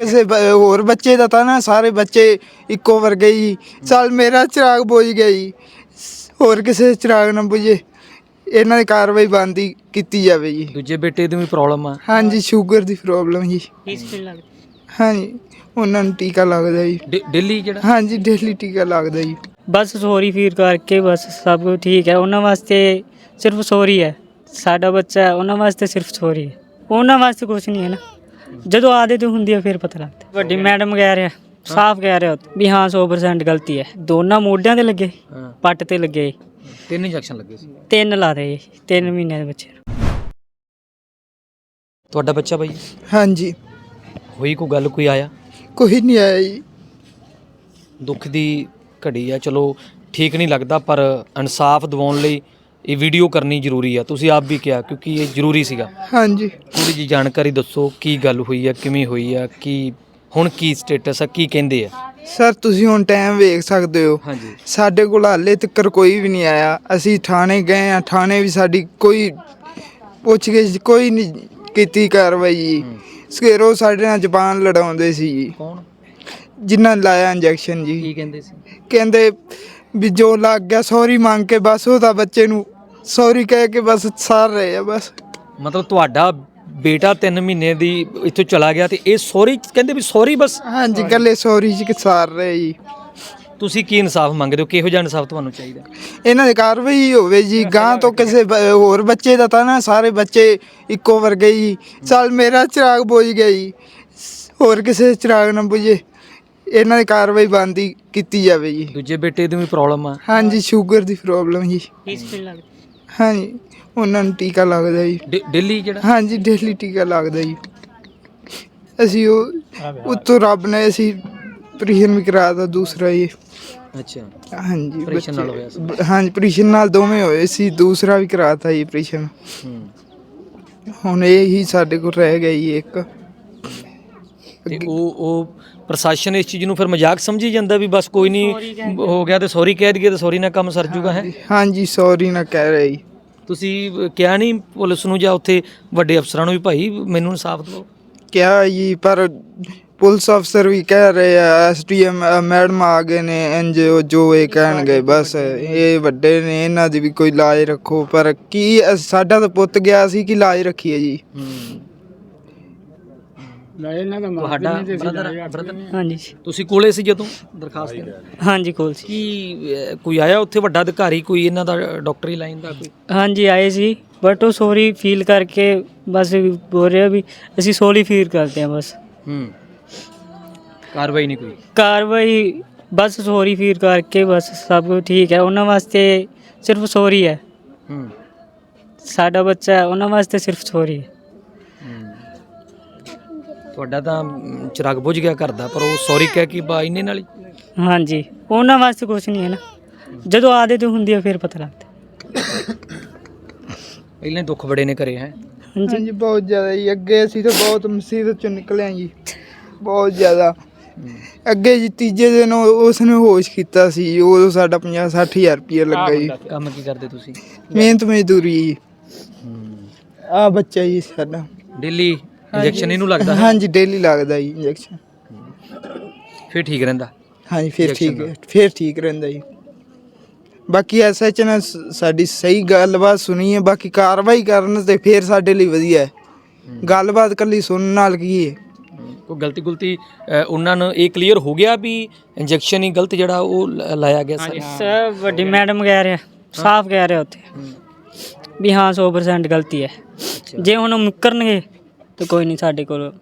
ਕਿਸੇ ਬ- ਹੋਰ ਬੱਚੇ ਦਾ ਤਾਂ ਨਾ ਸਾਰੇ ਬੱਚੇ ਇੱਕੋ ਵਰਗੇ ਹੀ। ਚੱਲ ਮੇਰਾ ਚਿਰਾਗ ਬੁਝ ਗਿਆ ਜੀ। ਹੋਰ ਕਿਸੇ ਦਾ ਚਿਰਾਗ ਨਾ ਬੁਝੇ। ਇਹਨਾਂ ਦੀ ਕਾਰਵਾਈ ਬੰਦੀ ਕੀਤੀ ਜਾਵੇ ਜੀ। ਦੂਜੇ ਬੇਟੇ ਦੀ ਵੀ ਪ੍ਰੋਬਲਮ ਆ। ਹਾਂਜੀ ਸ਼ੂਗਰ ਦੀ ਪ੍ਰੋਬਲਮ ਜੀ। ਹਾਂਜੀ ਉਹਨਾਂ ਨੂੰ ਟੀਕਾ ਲੱਗਦਾ ਜੀ। ਡੇ- ਡੇਲੀ ਜਿਹੜਾ ਹਾਂਜੀ ਡੇਲੀ ਟੀਕਾ ਲੱਗਦਾ ਜੀ। ਬਸ ਸੋਰੀ ਫੀਲ ਕਰਕੇ ਬਸ ਸਭ ਕੁਝ ਠੀਕ ਹੈ। ਉਹਨਾਂ ਵਾਸਤੇ ਸਿਰਫ ਸੋਰੀ ਹੈ। ਸਾਡਾ ਬੱਚਾ ਹੈ ਉਹਨਾਂ ਵਾਸਤੇ ਸਿਰਫ ਸੋਰੀ ਹੈ। ਉਹਨਾਂ ਵਾਸਤੇ ਕੁਝ ਨਹੀਂ ਹੈ ਨਾ। ਜਦੋਂ ਆਦਤ ਹੁੰਦੀ ਹੈ ਫਿਰ ਪਤਾ ਲੱਗਦਾ। ਵੱਡੀ ਮੈਡਮ ਕਹਿ ਰਿਹਾ ਸਾਫ਼ ਕਹਿ ਰਿਹਾ ਵੀ ਹਾਂ 100% ਗਲਤੀ ਹੈ। ਦੋਨਾਂ ਮੋਢਿਆਂ ਤੇ ਲੱਗੇ ਹਾਂ। ਪੱਟ ਤੇ ਲੱਗੇ। ਤਿੰਨ ਇੰਜੈਕਸ਼ਨ ਲੱਗੇ ਸੀ। ਤਿੰਨ ਲਾ ਦੇ ਤਿੰਨ ਮਹੀਨਿਆਂ ਦੇ ਬੱਚੇ ਨੂੰ। ਤੁਹਾਡਾ ਬੱਚਾ ਬਾਈ? ਹਾਂਜੀ। ਹੋਈ ਕੋਈ ਗੱਲ ਕੋਈ ਆਇਆ? ਕੋਈ ਨਹੀਂ ਆਇਆ ਜੀ। ਦੁੱਖ ਦੀ ਘੜੀ ਆ ਚਲੋ ਠੀਕ ਨਹੀਂ ਲੱਗਦਾ ਪਰ ਇਨਸਾਫ ਦਿਵਾਉਣ ਲਈ ਇਹ ਵੀਡੀਓ ਕਰਨੀ ਜ਼ਰੂਰੀ ਆ। ਤੁਸੀਂ ਆਪ ਵੀ ਕਿਹਾ ਕਿਉਂਕਿ ਇਹ ਜ਼ਰੂਰੀ ਸੀਗਾ। ਹਾਂਜੀ। ਥੋੜੀ ਜੀ ਜਾਣਕਾਰੀ ਦੱਸੋ ਕੀ ਗੱਲ ਹੋਈ ਆ ਕਿਵੇਂ ਹੋਈ ਆ ਕੀ ਹੁਣ ਕੀ ਸਟੇਟਸ ਆ ਕੀ ਕਹਿੰਦੇ ਆ? ਸਰ ਤੁਸੀਂ ਹੁਣ ਟਾਈਮ ਵੇਖ ਸਕਦੇ ਹੋ। ਹਾਂਜੀ। ਸਾਡੇ ਕੋਲ ਹਾਲੇ ਤੱਕ ਕੋਈ ਵੀ ਨਹੀਂ ਆਇਆ। ਅਸੀਂ ਥਾਣੇ ਗਏ ਆ ਥਾਣੇ ਵੀ ਸਾਡੀ ਕੋਈ ਪੁੱਛ ਕੇ ਕੋਈ ਨਹੀਂ ਕੀਤੀ ਕਾਰਵਾਈ ਜੀ। ਸਕੇਰੋ ਸਾਡੇ ਨਾਲ ਜ਼ਬਾਨ ਲੜਾਉਂਦੇ ਸੀ ਜੀ। ਕੌਣ? ਜਿਨ੍ਹਾਂ ਲਾਇਆ ਇੰਜੈਕਸ਼ਨ ਜੀ। ਕੀ ਕਹਿੰਦੇ ਸੀ? ਕਹਿੰਦੇ ਵੀ ਜੋ ਲੱਗ ਗਿਆ ਸੌਰੀ ਮੰਗ ਕੇ ਬਸ ਉਹਦਾ ਬੱਚੇ ਨੂੰ ਸੌਰੀ ਕਹਿ ਕੇ ਬਸ ਸਾਰ ਰਹੇ ਆ ਬਸ। ਮਤਲਬ ਤੁਹਾਡਾ ਬੇਟਾ 3 ਮਹੀਨੇ ਦੀ ਇੱਥੋਂ ਚਲਾ ਗਿਆ ਤੇ ਇਹ ਸੌਰੀ ਕਹਿੰਦੇ ਵੀ ਸੌਰੀ ਬਸ? ਹਾਂਜੀ ਕੱਲੇ ਸੌਰੀ ਜੀ ਕਿ ਸਾਰ ਰਹੇ ਜੀ। ਤੁਸੀਂ ਕੀ ਇਨਸਾਫ ਮੰਗਦੇ ਹੋ? ਕਿਹੋ ਜਿਹਾ ਇਨਸਾਫ ਤੁਹਾਨੂੰ ਚਾਹੀਦਾ? ਇਹਨਾਂ ਦੀ ਕਾਰਵਾਈ ਹੋਵੇ ਜੀ ਗਾਂ ਤੋਂ ਕਿਸੇ ਬ- ਹੋਰ ਬੱਚੇ ਦਾ ਤਾਂ ਨਾ ਸਾਰੇ ਬੱਚੇ ਇੱਕੋ ਵਰਗੇ ਹੀ। ਚੱਲ ਮੇਰਾ ਚਿਰਾਗ ਬੁਝ ਗਿਆ ਜੀ। ਹੋਰ ਕਿਸੇ ਦਾ ਚਿਰਾਗ ਨਾ ਬੁਝੇ। ਇਹਨਾਂ ਦੀ ਕਾਰਵਾਈ ਬੰਦੀ ਕੀਤੀ ਜਾਵੇ ਜੀ। ਦੂਜੇ ਬੇਟੇ ਦੀ ਵੀ ਪ੍ਰੋਬਲਮ ਆ। ਹਾਂਜੀ ਸ਼ੂਗਰ ਦੀ ਪ੍ਰੋਬਲਮ ਜੀ। ਹਾਂਜੀ ਉਹਨਾਂ ਨੂੰ ਟੀਕਾ ਲੱਗਦਾ ਜੀ। ਡੇ- ਡੇਲੀ ਜਿਹੜਾ ਹਾਂਜੀ ਡੇਲੀ ਟੀਕਾ ਲੱਗਦਾ ਜੀ। ਅਸੀਂ ਉਹ ਉੱਤੋਂ ਰੱਬ ਨੇ ਅਸੀਂ ਪ੍ਰੀਸ਼ਨ ਵੀ ਕਰਾਤਾ ਦੂਸਰਾ ਜੀ। ਅੱਛਾ। ਹਾਂਜੀ operation ਨਾਲ ਬੱਚੇ- ਹੋਇਆ ਸੀ। ਬ- ਹਾਂਜੀ ਪ੍ਰੀਸ਼ਨ ਨਾਲ ਦੋਵੇਂ ਹੋਏ ਸੀ ਦੂਸਰਾ ਵੀ ਕਰਾਤਾ ਜੀ ਪ੍ਰੀਸ਼ਨ ਹੂੰ। ਹੁਣ ਇਹ ਹੀ ਸਾਡੇ ਕੋਲ ਰਹਿ ਗਿਆ ਜੀ ਇੱਕ। ਤੇ ਉਹ ਉਹ ਪ੍ਰਸ਼ਾਸਨ ਇਸ ਚੀਜ਼ ਨੂੰ ਫਿਰ ਮਜ਼ਾਕ ਸਮਝੀ ਜਾਂਦਾ ਵੀ ਬਸ ਕੋਈ ਨਹੀਂ ਹੋ ਗਿਆ ਤੇ ਸੌਰੀ ਕਹਿ ਦਈਏ ਤੇ ਸੌਰੀ ਨਾਲ ਕੰਮ ਸਰ ਜੂਗਾ ਹੈ? ਹਾਂਜੀ ਸੌਰੀ ਨਾ ਕਹਿ ਰਹੇ ਜੀ। ਤੁਸੀਂ ਕਿਹਾ ਨਹੀਂ ਪੁਲਿਸ ਨੂੰ ਜਾਂ ਉੱਥੇ ਵੱਡੇ ਅਫਸਰਾਂ ਨੂੰ ਵੀ ਭਾਈ ਮੈਨੂੰ ਇਨਸਾਫ ਦਿਓ? ਕਿਹਾ ਜੀ ਪਰ ਪੁਲਿਸ ਅਫਸਰ ਵੀ ਕਹਿ ਰਹੇ ਆ ਐਸਟੀਐਮ ਮੈਡਮ ਆ ਗਏ ਨੇ ਐਨਜੀਓ ਜੋ ਇਹ ਕਹਿਣਗੇ ਬਸ ਇਹ ਵੱਡੇ ਨੇ ਇਹਨਾਂ ਦੀ ਵੀ ਕੋਈ ਲਾਜ ਰੱਖੋ ਪਰ ਕੀ ਸਾਡਾ ਤਾਂ ਪੁੱਤ ਗਿਆ ਸੀ ਕਿ ਲਾਜ ਰੱਖੀਏ ਜੀ? ਤੁਹਾਡਾ ਬ੍ਰਦਰ ਬ੍ਰਦਰ ਹਾਂਜੀ। ਤੁਸੀਂ ਕੋਲੇ ਸੀ ਜਦੋਂ ਦਰਖਾਸਤ ਦੇਣ? ਹਾਂਜੀ ਕੋਲ ਸੀ। ਕੀ ਅਹ, ਕੋਈ ਆਇਆ ਉੱਥੇ ਵੱਡਾ ਅਧਿਕਾਰੀ ਕੋਈ ਇਹਨਾਂ ਦਾ ਡਾਕਟਰੀ ਲਾਈਨ ਦਾ ਕੋਈ? ਹਾਂਜੀ ਆਏ ਸੀ ਬਟ ਉਹ ਸੋਰੀ ਫੀਲ ਕਰਕੇ ਬਸ ਬੋਲ ਰਿਹਾ ਵੀ ਅਸੀਂ ਸੋਰੀ ਫੀਲ ਕਰਦੇ ਹਾਂ ਬਸ। ਹੂੰ। ਕਾਰਵਾਈ ਨਹੀਂ ਕੋਈ? ਕਾਰਵਾਈ ਬਸ ਸੋਰੀ ਫੀਲ ਕਰਕੇ ਬਸ ਸਭ ਕੁਝ ਠੀਕ ਹੈ। ਉਹਨਾਂ ਵਾਸਤੇ ਸਿਰਫ ਸੋਰੀ ਹੈ। ਹੂੰ। ਸਾਡਾ ਬੱਚਾ ਹੈ ਉਹਨਾਂ ਵਾਸਤੇ ਸਿਰਫ ਸੋਰੀ ਹੈ। ਤੁਹਾਡਾ ਤਾਂ ਚਿਰਾਗ ਬੁਝ ਗਿਆ ਘਰ ਦਾ ਪਰ ਉਹ ਸੌਰੀ ਕਹਿ ਕੇ ਬਾ ਇੰਨੇ ਨਾਲ ਹੀ? ਹਾਂਜੀ ਉਹਨਾਂ ਵਾਸਤੇ ਕੁਝ ਨਹੀਂ ਹੈ ਨਾ। ਜਦੋਂ ਆਦਤ ਹੁੰਦੀ ਹੈ ਫਿਰ ਪਤਾ ਲੱਗਦਾ। ਪਹਿਲਾਂ ਹੀ ਦੁੱਖ ਬੜੇ ਨੇ ਕਰੇ ਹੈ? ਹਾਂਜੀ। ਹਾਂਜੀ ਬਹੁਤ ਜ਼ਿਆਦਾ ਜੀ। ਅੱਗੇ ਅਸੀਂ ਤਾਂ ਬਹੁਤ ਮੁਸੀਬਤ ਚੋਂ ਨਿਕਲੇ ਹਾਂ ਜੀ। ਬਹੁਤ ਜ਼ਿਆਦਾ। ਅੱਗੇ ਜੀ ਤੀਜੇ ਦਿਨ ਉਸ ਨੇ ਹੋਸ਼ ਕੀਤਾ ਸੀ ਉਦੋਂ ਸਾਡਾ 50 60000 ਰੁਪਏ ਲੱਗਾ ਜੀ। ਕੰਮ ਕੀ ਕਰਦੇ ਤੁਸੀਂ? ਮਿਹਨਤ ਮਜ਼ਦੂਰੀ ਜੀ। ਆ ਬੱਚਾ ਜੀ ਸਾਡਾ। ਡੇਲੀ ਇੰਜੈਕਸ਼ਨ ਇਹਨੂੰ ਲੱਗਦਾ ਹੈ? ਹਾਂਜੀ ਡੇਲੀ ਲੱਗਦਾ ਜੀ ਇੰਜੈਕਸ਼ਨ ਫਿਰ ਠੀਕ ਰਹਿੰਦਾ? ਹਾਂਜੀ ਫਿਰ Injection ਠੀਕ ਫਿਰ ਠੀਕ ਰਹਿੰਦਾ ਜੀ। ਬਾਕੀ ਐਸਐਚ ਨੇ ਸ- ਸਾਡੀ ਸਹੀ ਗੱਲਬਾਤ ਸੁਣੀ ਹੈ ਬਾਕੀ ਕਾਰਵਾਈ ਕਰਨ ਤੇ ਫਿਰ ਸਾਡੇ ਲਈ ਵਧੀਆ ਹੈ। ਗੱਲਬਾਤ ਕੱਲੀ ਸੁਣਨ ਨਾਲ ਕੀ ਹੈ? ਕੋਈ ਗਲਤੀ ਗੁਲਤੀ ਅ, ਉਹਨਾਂ ਨੂੰ ਇਹ ਕਲੀਅਰ ਹੋ ਗਿਆ ਵੀ ਇੰਜੈਕਸ਼ਨ ਹੀ ਗਲਤ ਜਿਹੜਾ ਉਹ ਲ- ਲਾਇਆ ਗਿਆ ਸਰ? ਸਰ ਵੱਡੀ ਮੈਡਮ ਕਹਿ ਰਿਹਾ ਸਾਫ਼ ਕਹਿ ਰਿਹਾ ਉੱਥੇ ਵੀ ਹਾਂ 100% ਗਲਤੀ ਹੈ। ਜੇ ਹੁਣ ਉਹ ਮੁੱਕਰਨਗੇ ਤਾਂ ਕੋਈ ਨਹੀਂ ਸਾਡੇ ਕੋਲ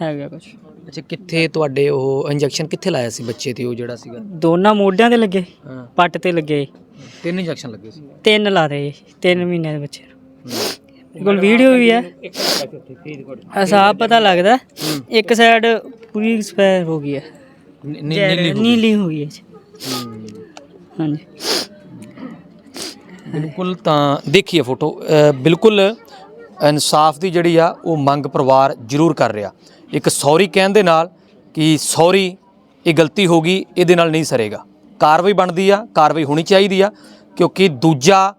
ਹੈਗਾ ਕੁਝ ਅੱਛਾ ਕਿੱਥੇ ਤੁਹਾਡੇ ਉਹ ਇੰਜੈਕਸ਼ਨ ਕਿੱਥੇ ਲਾਇਆ ਸੀ ਬੱਚੇ ਤੇ ਉਹ ਜਿਹੜਾ ਸੀਗਾ? ਦੋਨਾਂ ਮੋਢਿਆਂ ਤੇ ਲੱਗੇ ਹਾਂ। ਪੱਟ ਤੇ ਲੱਗੇ। ਤਿੰਨ ਇੰਜੈਕਸ਼ਨ ਲੱਗੇ ਸੀ? ਤਿੰਨ ਲਾ ਦੇ ਤਿੰਨ ਮਹੀਨਿਆਂ ਦੇ ਬੱਚੇ ਨੂੰ। ਮੇਰੇ ਕੋਲ ਵੀਡੀਓ ਵੀ ਹੈ ਅਸਾਬ ਪਤਾ ਲੱਗਦਾ ਇੱਕ ਸਾਈਡ ਪੂਰੀ ਐਕਸਪਾਇਰ ਹੋ ਗਈ ਹੈ ਨੀ- ਨੀ- ਨੀਲੀ ਹੋ ਗਈ। ਨੀਲੀ ਹੋ ਗਈ ਹੈ ਜੀ। ਹੂੰ। ਹਾਂਜੀ। ਬਿਲਕੁਲ ਤਾਂ ਦੇਖੀਏ ਫੋਟੋ ਅ, ਬਿਲਕੁਲ ਇਨਸਾਫ ਦੀ ਜਿਹੜੀ ਆ, ਉਹ ਮੰਗ ਪਰਿਵਾਰ ਜ਼ਰੂਰ ਕਰ ਰਿਹਾ। ਇੱਕ ਸੌਰੀ ਕਹਿਣ ਦੇ ਨਾਲ ਕਿ ਸੌਰੀ, ਇਹ ਗਲਤੀ ਹੋ ਗਈ, ਇਹਦੇ ਨਾਲ ਨਹੀਂ ਸਰੇਗਾ। ਕਾਰਵਾਈ ਬਣਦੀ ਆ, ਕਾਰਵਾਈ ਹੋਣੀ ਚਾਹੀਦੀ ਆ, ਕਿਉਂਕਿ ਦੂਜਾ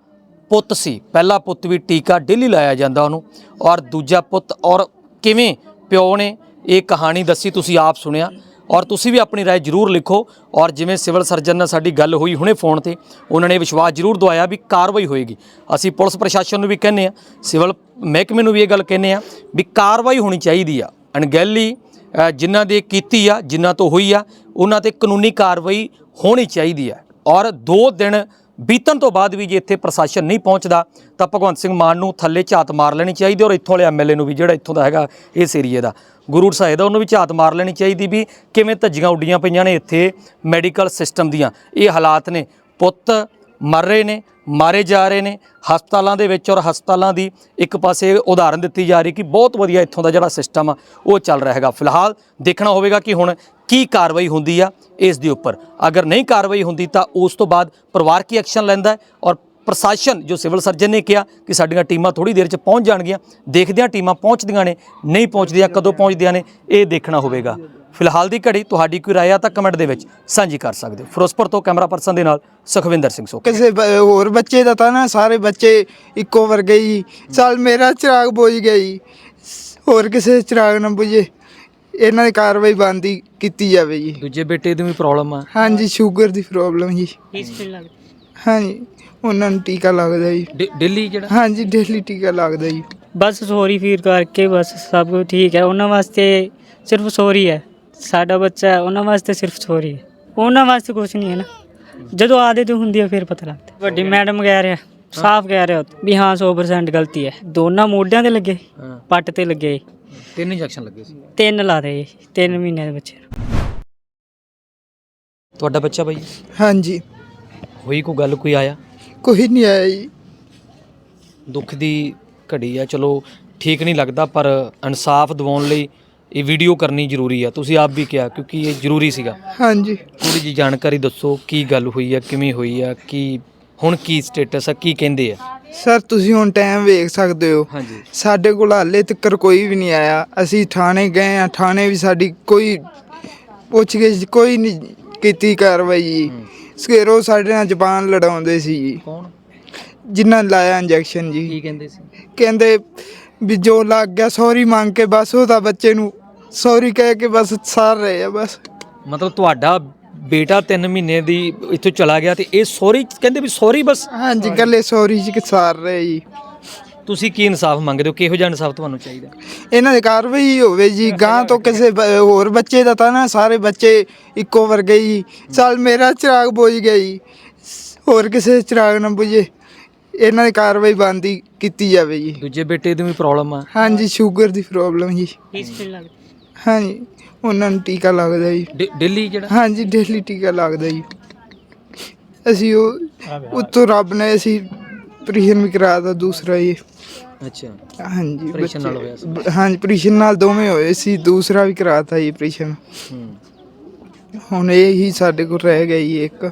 ਪੁੱਤ ਸੀ, ਪਹਿਲਾ ਪੁੱਤ ਵੀ ਟੀਕਾ ਡੇਲੀ ਲਾਇਆ ਜਾਂਦਾ ਉਹਨੂੰ, ਔਰ ਦੂਜਾ ਪੁੱਤ ਔਰ ਕਿਵੇਂ ਪਿਓ ਨੇ ਇਹ ਕਹਾਣੀ ਦੱਸੀ ਤੁਸੀਂ ਆਪ ਸੁਣਿਆ ਔਰ ਤੁਸੀਂ ਵੀ ਆਪਣੀ رائے ਜ਼ਰੂਰ ਲਿਖੋ ਔਰ ਜਿਵੇਂ ਸਿਵਲ ਸਰਜਨ ਨਾਲ ਸਾਡੀ ਗੱਲ ਹੋਈ ਹੁਣੇ ਫੋਨ ਤੇ ਉਹਨਾਂ ਨੇ ਵਿਸ਼ਵਾਸ ਜ਼ਰੂਰ ਦਵਾਇਆ ਵੀ ਕਾਰਵਾਈ ਹੋਏਗੀ ਅਸੀਂ ਪੁਲਿਸ ਪ੍ਰਸ਼ਾਸਨ ਨੂੰ ਵੀ ਕਹਿੰਨੇ ਆ ਸਿਵਲ ਮਹਿਕਮੇ ਨੂੰ ਵੀ ਇਹ ਗੱਲ ਕਹਿੰਨੇ ਆ ਵੀ ਕਾਰਵਾਈ ਹੋਣੀ ਚਾਹੀਦੀ ਆ ਅਣਗਹਿਲੀ ਅ, ਜਿਨ੍ਹਾਂ ਦੇ ਕੀਤੀ ਆ ਜਿਨ੍ਹਾਂ ਤੋਂ ਹੋਈ ਆ ਉਹਨਾਂ ਤੇ ਕਾਨੂੰਨੀ ਕਾਰਵਾਈ ਹੋਣੀ ਚਾਹੀਦੀ ਆ ਔਰ 2 ਦਿਨ ਬੀਤਣ ਤੋਂ ਬਾਅਦ ਵੀ ਜੇ ਇੱਥੇ ਪ੍ਰਸ਼ਾਸਨ ਨਹੀਂ ਪਹੁੰਚਦਾ, ਤਾਂ ਭਗਵੰਤ ਸਿੰਘ ਮਾਨ ਨੂੰ ਥੱਲੇ ਝਾਤ ਮਾਰ ਲੈਣੀ ਚਾਹੀਦੀ ਔਰ ਇੱਥੋਂ ਵਾਲੇ ਐਮਐਲਏ ਨੂੰ ਵੀ, ਜਿਹੜਾ ਇੱਥੋਂ ਦਾ ਹੈਗਾ ਇਸ ਏਰੀਏ ਦਾ। ਗੁਰੂ ਸਾਹਿਬ ਦਾ ਉਹਨੂੰ ਵੀ ਝਾਤ ਮਾਰ ਲੈਣੀ ਚਾਹੀਦੀ ਵੀ ਕਿਵੇਂ ਧੱਜੀਆਂ ਉੱਡੀਆਂ ਪਈਆਂ ਨੇ ਇੱਥੇ ਮੈਡੀਕਲ ਸਿਸਟਮ ਦੀਆਂ। ਇਹ ਹਾਲਾਤ ਨੇ। ਪੁੱਤ ਮਰ ਰਹੇ ਨੇ, ਮਾਰੇ ਜਾ ਰਹੇ ਨੇ। ਹਸਪਤਾਲਾਂ ਦੇ ਵਿੱਚ ਔਰ ਹਸਪਤਾਲਾਂ ਦੀ ਇੱਕ ਪਾਸੇ ਉਦਾਹਰਨ ਦਿੱਤੀ ਜਾ ਰਹੀ ਕਿ ਬਹੁਤ ਵਧੀਆ ਇੱਥੋਂ ਦਾ ਜਿਹੜਾ ਸਿਸਟਮ ਆ, ਉਹ ਚੱਲ ਰਿਹਾ ਹੈਗਾ। ਫਿਲਹਾਲ ਦੇਖਣਾ ਹੋਵੇਗਾ ਕਿ ਹੁਣ ਕੀ ਕਾਰਵਾਈ ਹੁੰਦੀ ਆ ਇਸ ਦੇ ਉੱਪਰ। ਅਗਰ ਨਹੀਂ ਕਾਰਵਾਈ ਹੁੰਦੀ ਤਾਂ ਉਸ ਤੋਂ ਬਾਅਦ ਪਰਿਵਾਰ ਕੀ ਐਕਸ਼ਨ ਲੈਂਦਾ ਹੈ ਔਰ ਪ੍ਰਸ਼ਾਸਨ ਜੋ ਸਿਵਲ ਸਰਜਨ ਨੇ ਕਿਹਾ ਕਿ ਸਾਡੀਆਂ ਟੀਮਾਂ ਥੋੜੀ ਦੇਰ ਚ ਪਹੁੰਚ ਜਾਣਗੀਆਂ, ਦੇਖਦੇ ਹਾਂ ਟੀਮਾਂ ਪਹੁੰਚਦੀਆਂ ਨੇ, ਨਹੀਂ ਪਹੁੰਚਦੀਆਂ, ਕਦੋਂ ਪਹੁੰਚਦੀਆਂ ਨੇ, ਇਹ ਦੇਖਣਾ ਹੋਵੇਗਾ। ਫਿਲਹਾਲ ਦੀ ਘੜੀ ਤੁਹਾਡੀ ਕੋਈ ਰਾਏ ਆ ਤਾਂ ਕਮੈਂਟ ਦੇ ਵਿੱਚ ਸਾਂਝੀ ਕਰ ਸਕਦੇ ਹੋ। ਫਿਰੋਜ਼ਪੁਰ ਤੋਂ ਕੈਮਰਾ ਪਰਸਨ ਦੇ ਨਾਲ ਸੁਖਵਿੰਦਰ ਸਿੰਘ ਸੋ ਕਿਸੇ ਬ- ਹੋਰ ਬੱਚੇ ਦਾ ਤਾਂ ਨਾ ਸਾਰੇ ਬੱਚੇ ਇੱਕੋ ਵਰਗੇ ਹੀ। ਚੱਲ ਮੇਰਾ ਚਿਰਾਗ ਬੁਝ ਗਿਆ ਜੀ। ਹੋਰ ਕਿਸੇ ਚਿਰਾਗ ਨਾ ਬੁਝੇ। ਇਹਨਾਂ ਦੀ ਕਾਰਵਾਈ ਬੰਦੀ ਕੀਤੀ ਜਾਵੇ ਜੀ। ਦੂਜੇ ਬੇਟੇ ਦੀ ਵੀ ਪ੍ਰੋਬਲਮ ਆ। ਹਾਂਜੀ ਸ਼ੂਗਰ ਦੀ ਪ੍ਰੋਬਲਮ ਜੀ। ਲੱਗਦਾ? ਹਾਂਜੀ ਉਹਨਾਂ ਨੂੰ ਟੀਕਾ ਲੱਗਦਾ ਜੀ। ਦਿੱਲੀ ਜਿਹੜਾ? ਹਾਂਜੀ ਡੇਲੀ ਟੀਕਾ ਲੱਗਦਾ ਜੀ। ਬਸ ਸੋਰੀ ਫੀਲ ਕਰਕੇ ਬਸ ਸਭ ਕੁਝ ਠੀਕ ਹੈ। ਉਹਨਾਂ ਵਾਸਤੇ ਸਿਰਫ ਸੋਰੀ ਹੈ। ਸਾਡਾ ਬੱਚਾ ਹੈ ਉਹਨਾਂ ਵਾਸਤੇ ਸਿਰਫ ਸੋਰੀ ਹੈ। ਉਹਨਾਂ ਵਾਸਤੇ ਕੁਝ ਨਹੀਂ ਹੈ ਨਾ। ਜਦੋਂ ਆਦਤ ਹੁੰਦੀ ਹੈ ਫਿਰ ਪਤਾ ਲੱਗਦਾ। ਵੱਡੀ ਮੈਡਮ ਕਹਿ ਰਿਹਾ ਸਾਫ਼ ਕਹਿ ਰਿਹਾ ਵੀ ਹਾਂ 100% ਗਲਤੀ ਹੈ। ਦੋਨਾਂ ਮੋਢਿਆਂ ਤੇ ਲੱਗੇ ਹਾਂ। ਪੱਟ ਤੇ ਲੱਗੇ। ਤਿੰਨ ਇੰਜੈਕਸ਼ਨ ਲੱਗੇ ਸੀ? ਤਿੰਨ ਲਾ ਦੇ ਤਿੰਨ ਮਹੀਨੇ ਦੇ ਬੱਚੇ ਨੂੰ। ਤੁਹਾਡਾ ਬੱਚਾ ਬਾਈ? ਹਾਂਜੀ। ਹੋਈ ਕੋਈ ਗੱਲ ਕੋਈ ਆਇਆ? ਕੋਈ ਨਹੀਂ ਆਇਆ ਜੀ। ਦੁੱਖ ਦੀ ਘੜੀ ਆ ਚਲੋ ਠੀਕ ਨਹੀਂ ਲੱਗਦਾ ਪਰ ਇਨਸਾਫ ਦਿਵਾਉਣ ਲਈ ਇਹ ਵੀਡੀਓ ਕਰਨੀ ਜ਼ਰੂਰੀ ਆ। ਤੁਸੀਂ ਆਪ ਵੀ ਕਿਹਾ ਕਿਉਂਕਿ ਇਹ ਜ਼ਰੂਰੀ ਸੀਗਾ। ਹਾਂਜੀ। ਥੋੜੀ ਜੀ ਜਾਣਕਾਰੀ ਦੱਸੋ ਕੀ ਗੱਲ ਹੋਈ ਆ ਕਿਵੇਂ ਹੋਈ ਆ ਕੀ ਹੁਣ ਕੀ ਸਟੇਟਸ ਆ ਕੀ ਕਹਿੰਦੇ ਆ? ਸਰ ਤੁਸੀਂ ਹੁਣ ਟਾਈਮ ਵੇਖ ਸਕਦੇ ਹੋ। ਹਾਂਜੀ। ਸਾਡੇ ਕੋਲ ਹਾਲੇ ਤੱਕ ਕੋਈ ਵੀ ਨਹੀਂ ਆਇਆ। ਅਸੀਂ ਥਾਣੇ ਗਏ ਆ ਥਾਣੇ ਵੀ ਸਾਡੀ ਕੋਈ ਪੁੱਛ ਕੇ ਕੋਈ ਨਹੀਂ ਕੀਤੀ ਕਾਰਵਾਈ ਜੀ। ਸਕੇਰੋ ਸਾਡੇ ਨਾਲ ਜ਼ਬਾਨ ਲੜਾਉਂਦੇ ਸੀ ਜੀ। ਕੌਣ? ਜਿਨ੍ਹਾਂ ਲਾਇਆ ਇੰਜੈਕਸ਼ਨ ਜੀ। ਕੀ ਕਹਿੰਦੇ ਸੀ? ਕਹਿੰਦੇ ਵੀ ਜੋ ਲੱਗ ਗਿਆ ਸੌਰੀ ਮੰਗ ਕੇ ਬਸ ਉਹਦਾ ਬੱਚੇ ਨੂੰ ਸੌਰੀ ਕਹਿ ਕੇ ਬਸ ਸਾਰ ਰਹੇ ਆ ਬਸ। ਮਤਲਬ ਤੁਹਾਡਾ ਬੇਟਾ 3 ਮਹੀਨੇ ਦੀ ਇੱਥੋਂ ਚਲਾ ਗਿਆ ਤੇ ਇਹ ਸੌਰੀ ਕਹਿੰਦੇ ਵੀ ਸੌਰੀ ਬਸ? ਹਾਂਜੀ ਕੱਲੇ ਸੌਰੀ ਜੀ ਕਿ ਸਾਰ ਰਹੇ ਜੀ। ਤੁਸੀਂ ਕੀ ਇਨਸਾਫ ਮੰਗਦੇ ਹੋ? ਕਿਹੋ ਜਿਹਾ ਇਨਸਾਫ ਤੁਹਾਨੂੰ ਚਾਹੀਦਾ? ਇਹਨਾਂ ਦੀ ਕਾਰਵਾਈ ਹੋਵੇ ਜੀ ਗਾਂ ਤੋਂ ਕਿਸੇ ਬ- ਹੋਰ ਬੱਚੇ ਦਾ ਤਾਂ ਨਾ ਸਾਰੇ ਬੱਚੇ ਇੱਕੋ ਵਰਗੇ ਹੀ ਚੱਲ ਮੇਰਾ ਚਿਰਾਗ ਬੁਝ ਗਿਆ ਜੀ। ਹੋਰ ਕਿਸੇ ਦਾ ਚਿਰਾਗ ਨਾ ਬੁਝੇ। ਇਹਨਾਂ ਦੀ ਕਾਰਵਾਈ ਬੰਦੀ ਕੀਤੀ ਜਾਵੇ ਜੀ। ਦੂਜੇ ਬੇਟੇ ਦੀ ਵੀ ਪ੍ਰੋਬਲਮ ਆ। ਹਾਂਜੀ ਸ਼ੂਗਰ ਦੀ ਪ੍ਰੋਬਲਮ ਜੀ। ਪੀਸਫੁਲ ਲੱਗਦਾ? ਹਾਂਜੀ। ਉਹਨਾਂ ਨੂੰ ਟੀਕਾ ਲੱਗਦਾ ਜੀ। ਦਿੱਲੀ ਜਿਹੜਾ? ਹਾਂਜੀ ਡੇਲੀ ਟੀਕਾ ਲੱਗਦਾ ਜੀ। ਅਸੀਂ ਉਹ ਉੱਤੋਂ ਰੱਬ ਨੇ ਅਸੀਂ ਪ੍ਰੀਸ਼ਨ ਵੀ ਕਰਾਤਾ ਦੂਸਰਾ ਜੀ। ਅੱਛਾ। ਹਾਂਜੀ operation ਨਾਲ ਬੱਚੇ- ਹੋਇਆ ਸੀ। ਬ- ਹਾਂਜੀ ਪ੍ਰੀਸ਼ਨ ਨਾਲ ਦੋਵੇਂ ਹੋਏ ਸੀ ਦੂਸਰਾ ਵੀ ਕਰਾਤਾ ਜੀ ਪ੍ਰੀਸ਼ਨ ਹੂੰ। ਹੁਣ ਇਹ ਹੀ ਸਾਡੇ ਕੋਲ ਰਹਿ ਜੀ ਇੱਕ।